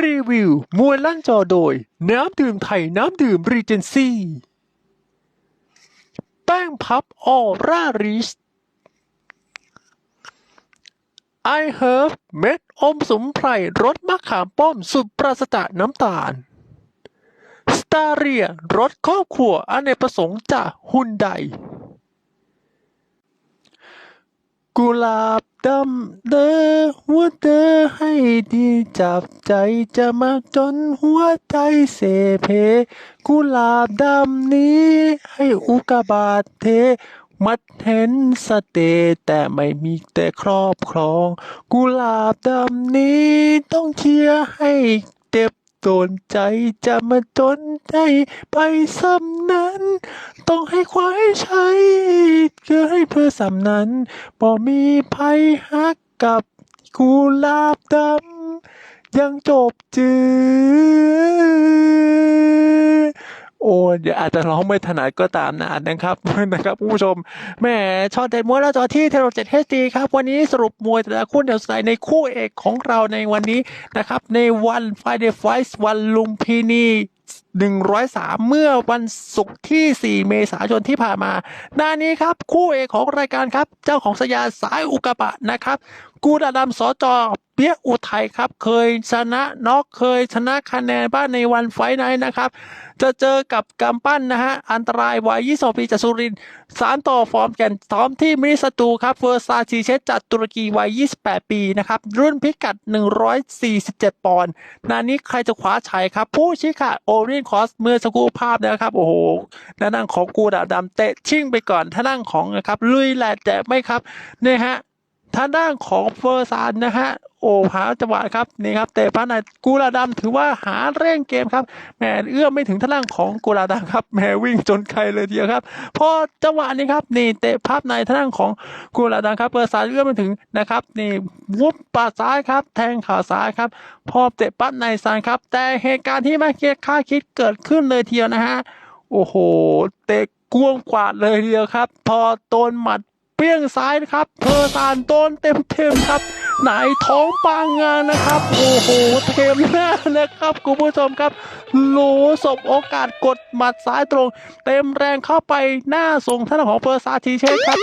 รีวิว มวยลั่นจอโดย น้ำดื่มไทยน้ำดื่มรีเจนซี่ แป้งพับออร่าริช I Herb เม็ดอมสมไพรรสมะขามป้อมสุดปราศจากน้ำตาล สตาเรียรสครอบครัวอเนกประสงค์จากฮุนไดกุหลาบ ดำเดอหัวเดอให้ดีจับใจจะมาจนหัวใจเสเพ กุหลาบดำนี้ ให้อุกาบาตเท มัดเห็นสเต แต่ไม่มีแต่ครอบครอง กุหลาบดำนี้ต้องเชียร์ให้เจ็บ โดนใจจะมาจนใจไปซ้ำนั้น ต้องให้ควายใช้เพื่อให้เพื่อสำนั้นบ่มีภัยฮักกับกูลาบดำยังจบจือโอ้ เดี๋ยวอาจจะร้องไม่ถนัดก็ตามนะนะครับนะครับผู้ชมแหมช็อตเด็ดมวยแล้วจอที่เทโรเจ็ดเฮดีครับวันนี้สรุปมวยแต่ละคู่เดี๋ยวใส่ในคู่เอกของเราในวันนี้นะครับ ในวันไฟเดย์ไฟส์วันลุมพินี103 เมื่อวันศุกร์ที่ 4 เมษายนที่ผ่านมา หน้านี้ครับ คู่เอกของรายการครับ เจ้าของสยามสายอุกกาบะนะครับ กูดาดำสจ เปียกอุทัยครับ เคยชนะน็อกเคยชนะคะแนนบ้านในวันไฟไนท์นะครับ จะเจอกับกำปั้นนะฮะ อันตรายวัย22ปีจากสุรินทร์สารต่อฟอร์มแก่นซ้อมที่มินิสตูครับเฟอร์ซาชีเชตจากตุรกีวัย 28 ปีนะครับ รุ่นพิกัด 147 ปอนด์นานี้ใครจะคว้าชัยครับ ผู้ชี้ขาดโอรินคอสเมื่อสกู่ภาพนะครับ โอ้โหนหน้าของกูดาดำเตะชิ่งไปก่อนท่านั่งของนะครับลุยแหละแต่ไม่ครับเนี่ยฮะ ทางด้านของเฟอร์ซานนะฮะโอ้หาจังหวะครับนี่ครับเตะพันในกูลาดำถือว่าหาเร่งเกมครับแหมเอื้อมไม่ถึงท่างด้านของกูลาดำครับแหมวิ่งจนใครเลยทีเดียวครับ พอจังหวะนี้ครับนี่เตะพับในท่างด้านของกูลาดำครับเฟอร์ซานเอื้อมไม่ถึงนะครับ นี่วุบปาดซ้ายครับ แทงขาซ้ายครับ พอเตะปั๊บในซานครับ แต่เหตุการณ์ที่ไม่คาดคิดเกิดขึ้นเลยทีเดียวนะฮะโอ้โห เตะกวงกวาดเลยเดียวครับ พอโดนหมัด เปี้ยงซ้ายนะครับเพอร์ซานโดนเต็มเต็มๆครับ ไหนท้องปางงานนะครับ โอ้โหเทมหน้านะครับคุณผู้ชมครับหลสบโอกาสกดหมัดซ้ายตรง เต็มแรงเข้าไปหน้าส่งท่านของเพอร์ซาทีเชสครับ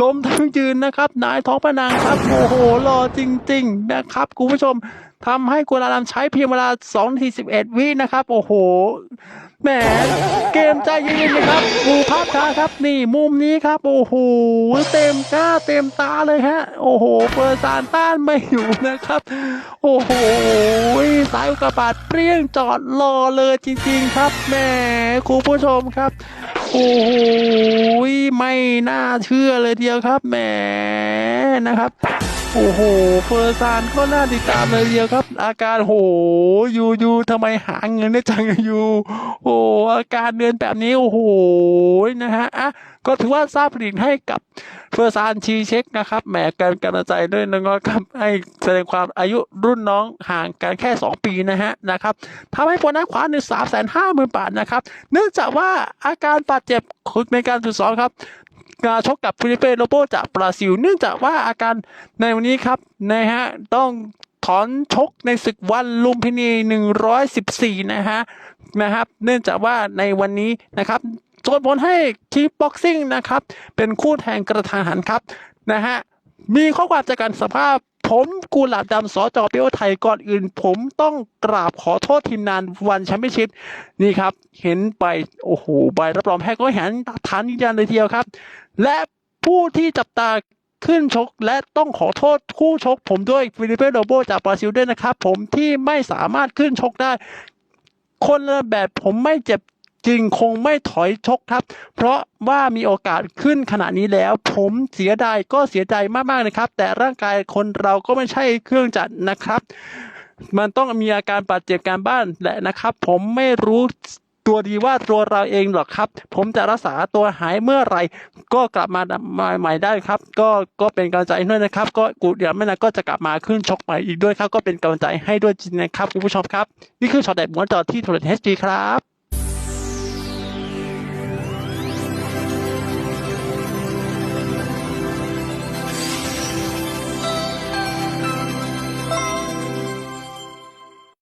ล้มทั้งยืนนะครับนายท้องพระนางครับ โอ้โหรอจริง ๆ นะครับคุณผู้ชม ทำให้กุลาลัมใช้เพียงเวลา2นาที11 วินะครับ โอ้โห แหม เกมใจเย็นๆนะครับดูภาพช้าครับ นี่มุมนี้ครับ โอ้โห เต็มหน้าเต็มตาเลยฮะ โอ้โห เปอร์ซานต้านไม่อยู่นะครับ โอ้โหสายอุกกาบาตเปรี้ยงจอดรอเลยจริงๆครับ แหมคุณผู้ชมครับ โอ้โห ไม่น่าเชื่อเลยเดียวครับ แหม นะครับ โอ้โหเฟอร์ซานก็น่าติดตามเลยเดียวครับ อาการโหยูยูทำไมหาเงินได้จังยูโอ้อาการเดือนแบบนี้โอ้โหนะฮะอะก็ถือว่าทราบผลิตให้กับเฟอร์ซานชีเช็คนะครับแหมการกำลังใจด้วยนะครับให้แสดงความอายุรุ่นน้องห่างกันแค่ 2 ปีนะฮะนะครับทำให้โบนัสขวาหนึ่งสามแสนห้าหมื่นบาทนะครับ เนื่องจากว่าอาการบาดเจ็บในการฝึกซ้อมครับ การชกกับฟิลิปเปโลโบจากบราซิล เนื่องจากว่าอาการในวันนี้ครับนะฮะต้องถอนชกในศึกวันลุมพินี 114 นะฮะนะครับ เนื่องจากว่าในวันนี้นะครับจนผลให้คีบ็อกซิ่งนะครับ เป็นคู่แทนกระทานหันครับนะฮะมีข้อความจากการสภาพ ผมกูหลาบดำสจเปียวไทยก่อนอื่น ผมต้องกราบขอโทษทีมงานวันแชมเปี้ยนชิพนี่ครับ เห็นไปโอ้โหใบรับรองแพทย์ก็เห็นฐานยืนยันเลยทีเดียวครับ และผู้ที่จับตาขึ้นชกและต้องขอโทษคู่ชก ผมด้วยฟิลิปเปโรโบจากบราซิลด้วยนะครับ ผมที่ไม่สามารถขึ้นชกได้ คนละแบบผมไม่เจ็บ จริงคงไม่ถอยชกครับ เพราะว่ามีโอกาสขึ้นขณะนี้แล้ว ผมเสียดายก็เสียใจมากๆนะครับ แต่ร่างกายคนเราก็ไม่ใช่เครื่องจักรนะครับ มันต้องมีอาการบาดเจ็บการบ้านแหละนะครับ ผมไม่รู้ตัวดีว่าตัวเราเองหรอกครับ ผมจะรักษาตัวหายเมื่อไหร่ ก็กลับมาใหม่ได้ครับ ก็ก็เป็นกำลังใจห้ด้วยนะครับ ก็กูเดี๋ยวไม่นานก็จะกลับมาขึ้นชกใหม่อีกด้วยครับ ก็เป็นกำลังใจให้ด้วยจริงนะครับคุณผู้ชมครับ นี่คือช็อตแดดม้วนจอที่โทรทัศน์เอชดีครับ